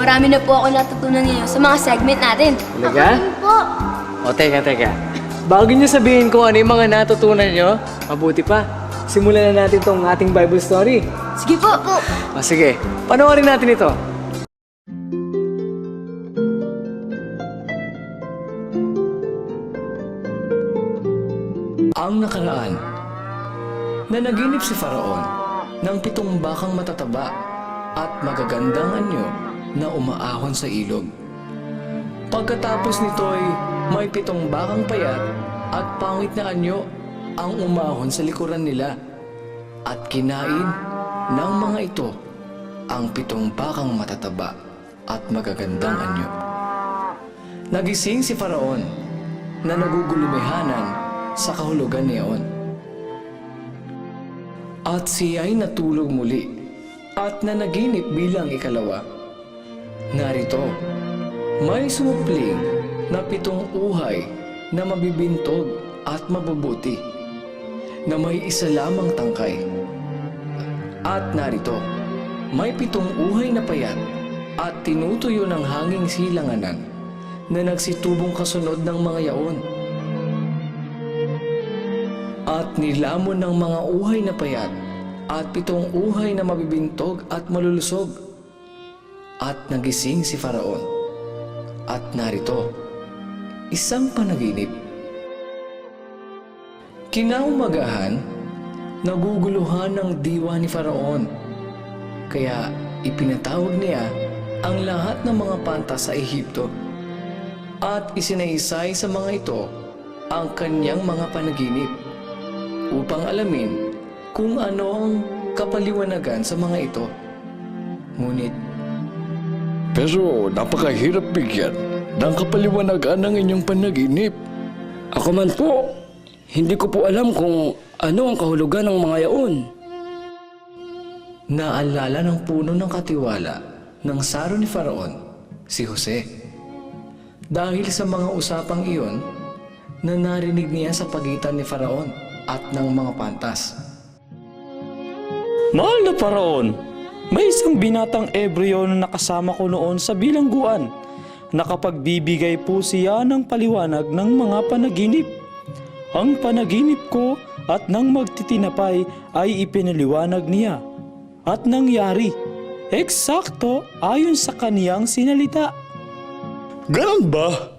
marami na po ako natutunan ngayon sa mga segment natin. Talaga? Po. O, teka, teka. Bago niyo sabihin kung ano yung mga natutunan niyo, mabuti pa. Simulan na natin tong ating Bible story. Sige po. po. O, sige. Panoorin natin ito. Ang nakaraan, nanaginip si Faraon ng pitong bakang matataba at magagandang anyo na umaahon sa ilog. Pagkatapos nito'y may pitong bakang payat at pangit na anyo ang umahon sa likuran nila at kinain ng mga ito ang pitong bakang matataba at magagandang anyo. Nagising si Faraon na nagugulumihanan sa kahulugan niyon. At siya'y natulog muli at nanaginip bilang ikalawa. Narito, may sumupling na pitong uhay na mabibintog at mabubuti na may isa lamang tangkay. At narito, may pitong uhay na payat at tinutuyo ng hanging silanganan na nagsitubong kasunod ng mga yaon. At nilamon ng mga uhay na payat at pitong uhay na mabibintog at malulusog. At nagising si Faraon. At narito, isang panaginip. Kinaumagahan, naguguluhan ng diwa ni Faraon. Kaya ipinatawag niya ang lahat ng mga pantas sa Ehipto at isinaysay sa mga ito ang kanyang mga panaginip upang alamin kung ano ang kapaliwanagan sa mga ito. Ngunit Pero napakahirap bigyan ng kapaliwanagan ng inyong panaginip. Ako man po, hindi ko po alam kung ano ang kahulugan ng mga yaon. naalala ng puno ng katiwala ng saro ni Faraon, si Jose. Dahil sa mga usapang iyon, na narinig niya sa pagitan ni Faraon at ng mga pantas. Mahal na paraon, may isang binatang Ebreo na nakasama ko noon sa bilangguan. Nakapagbibigay po siya ng paliwanag ng mga panaginip. Ang panaginip ko at nang magtitinapay ay ipinaliwanag niya. At nangyari, eksakto ayon sa kaniyang sinalita. Ganon ba?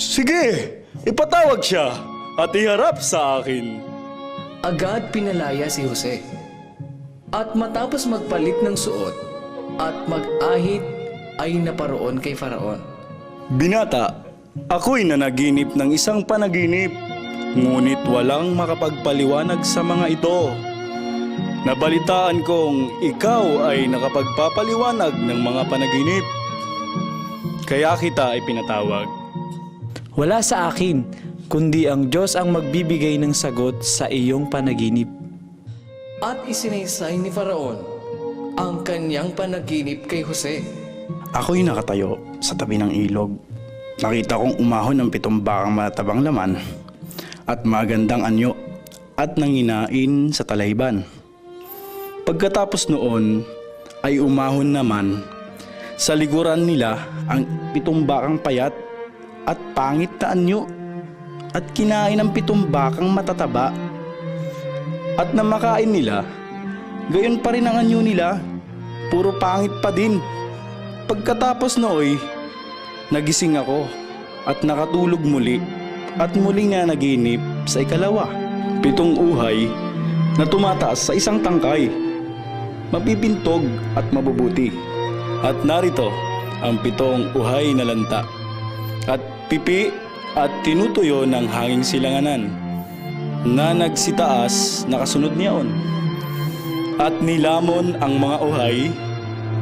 Sige, ipatawag siya at iharap sa akin. Agad pinalaya si Jose. At matapos magpalit ng suot at mag-ahit ay naparoon kay Faraon. Binata, ako'y nanaginip ng isang panaginip, ngunit walang makapagpaliwanag sa mga ito. Nabalitaan kong ikaw ay nakapagpapaliwanag ng mga panaginip. Kaya kita ipinatawag. Wala sa akin, kundi ang Diyos ang magbibigay ng sagot sa iyong panaginip. At isinaysay ni Faraon ang kanyang panaginip kay Jose. Ako'y nakatayo sa tabi ng ilog. Nakita kong umahon ng pitong bakang matabang laman at magandang anyo at nanginain sa talayban. Pagkatapos noon ay umahon naman sa likuran nila ang pitong bakang payat at pangit na anyo at kinain ng pitong bakang matataba at namakain nila, gayon pa rin ang anyo nila, puro pangit pa din. Pagkatapos nooy, nagising ako at nakatulog muli at muling na naginip sa ikalawa. Pitong uhay na tumataas sa isang tangkay, mapipintog at mabubuti. At narito ang pitong uhay na lanta at pipi at tinutuyo ng hanging silanganan na nagsitaas na kasunod niyaon. At nilamon ang mga uhay,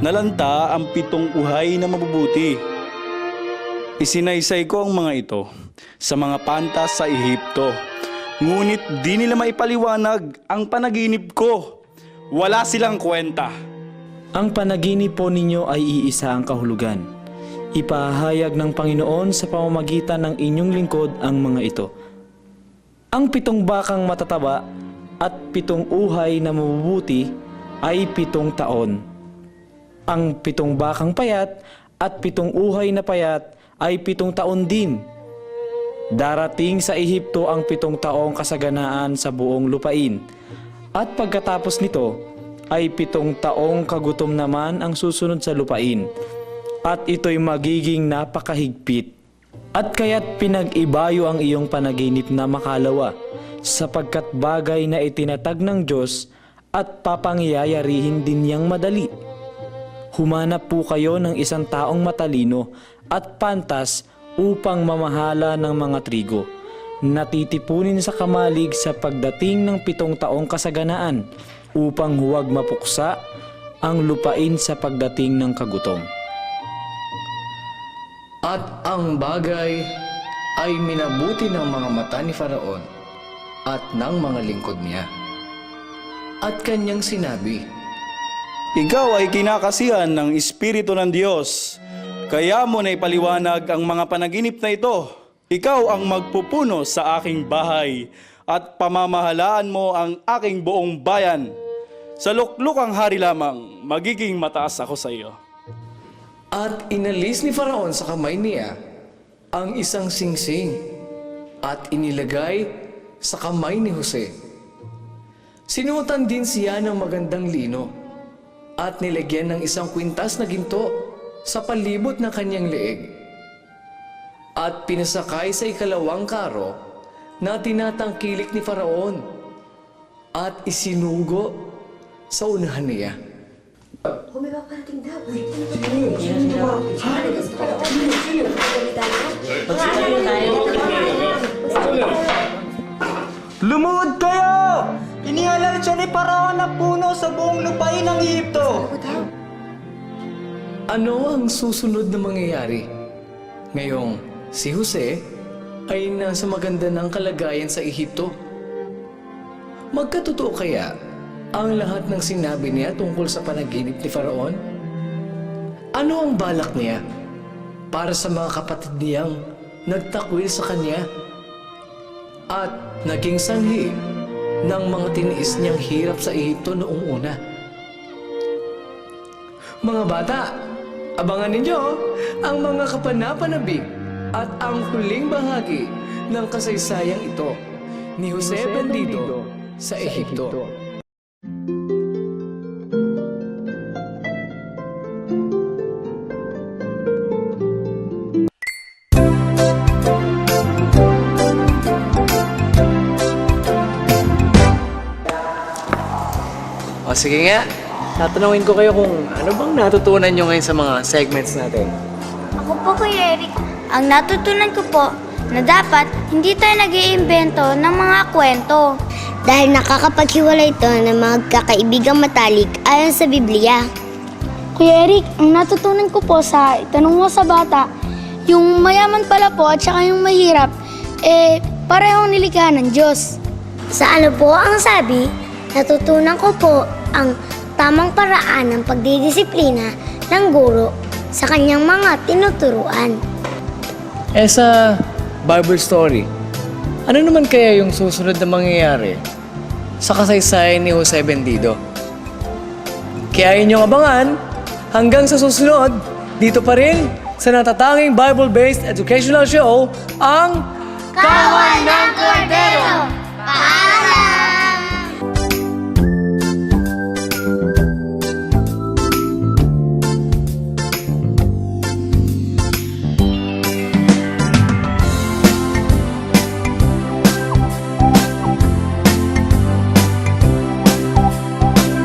nalanta ang pitong uhay na mabubuti. Isinaysay ko ang mga ito sa mga pantas sa Ehipto, ngunit di nila maipaliwanag ang panaginip ko. Wala silang kwenta. Ang panaginip po ninyo ay iisa ang kahulugan. Ipahayag ng Panginoon sa pamamagitan ng inyong lingkod ang mga ito. Ang pitong bakang matataba at pitong uhay na mabubuti ay pitong taon. Ang pitong bakang payat at pitong uhay na payat ay pitong taon din. Darating sa Ehipto ang pitong taong kasaganaan sa buong lupain. At pagkatapos nito, ay pitong taong kagutom naman ang susunod sa lupain. At ito'y magiging napakahigpit. At kaya't pinag-ibayo ang iyong panaginip na makalawa, sapagkat bagay na itinatag ng Diyos at papangyayarihin din niyang madali. Humanap po kayo ng isang taong matalino at pantas upang mamahala ng mga trigo. Natitipunin sa kamalig sa pagdating ng pitong taong kasaganaan upang huwag mapuksa ang lupain sa pagdating ng kagutom. At ang bagay ay minabuti ng mga mata ni Faraon at ng mga lingkod niya. At kanyang sinabi, Ikaw ay kinakasihan ng Espiritu ng Diyos. Kaya mo na ipaliwanag ang mga panaginip na ito. Ikaw ang magpupuno sa aking bahay at pamamahalaan mo ang aking buong bayan. Sa luklukang hari lamang, magiging mataas ako sa iyo. At inalis ni Faraon sa kamay niya ang isang singsing at inilagay sa kamay ni Jose. Sinuotan din siya ng magandang lino at nilagyan ng isang kwintas na ginto sa palibot ng kanyang leeg. At pinasakay sa ikalawang karo na tinatangkilik ni Faraon at isinugo sa unahan niya. Lumuhod kayo! Inihalal siya ni Paraon na puno sa buong lupain ng Ehipto. Ano ang susunod na mangyayari? Ngayong si Jose ay nasa maganda ng kalagayan sa Ehipto. Magkatotoo kaya ang lahat ng sinabi niya tungkol sa panaginip ni Faraon? Ano ang balak niya para sa mga kapatid niyang nagtakwil sa kanya at naging sanhi ng mga tiniis niyang hirap sa Ehipto noong una? Mga bata, abangan ninyo ang mga kapanapanabik at ang huling bahagi ng kasaysayang ito ni Jose Bendido sa Ehipto. Sige nga, tatanungin ko kayo kung ano bang natutunan nyo ngayon sa mga segments natin. Ako po, Kuya Eric. Ang natutunan ko po na dapat hindi tayo nag iimbento ng mga kwento. Dahil nakakapaghiwalay ito ng mga kakaibigang matalik ayon sa Biblia. Kuya Eric, ang natutunan ko po sa itanong mo sa bata, yung mayaman pala po at saka yung mahirap, eh, parehong nilikha ng Diyos. Sa ano po ang sabi, natutunan ko po ang tamang paraan ng pagdidisiplina ng guro sa kanyang mga tinuturuan. Eh sa Bible story, ano naman kaya yung susunod na mangyayari sa kasaysayan ni Jose Bendido? Kaya inyong abangan hanggang sa susunod dito pa rin sa natatanging Bible-based educational show, ang Kawan ng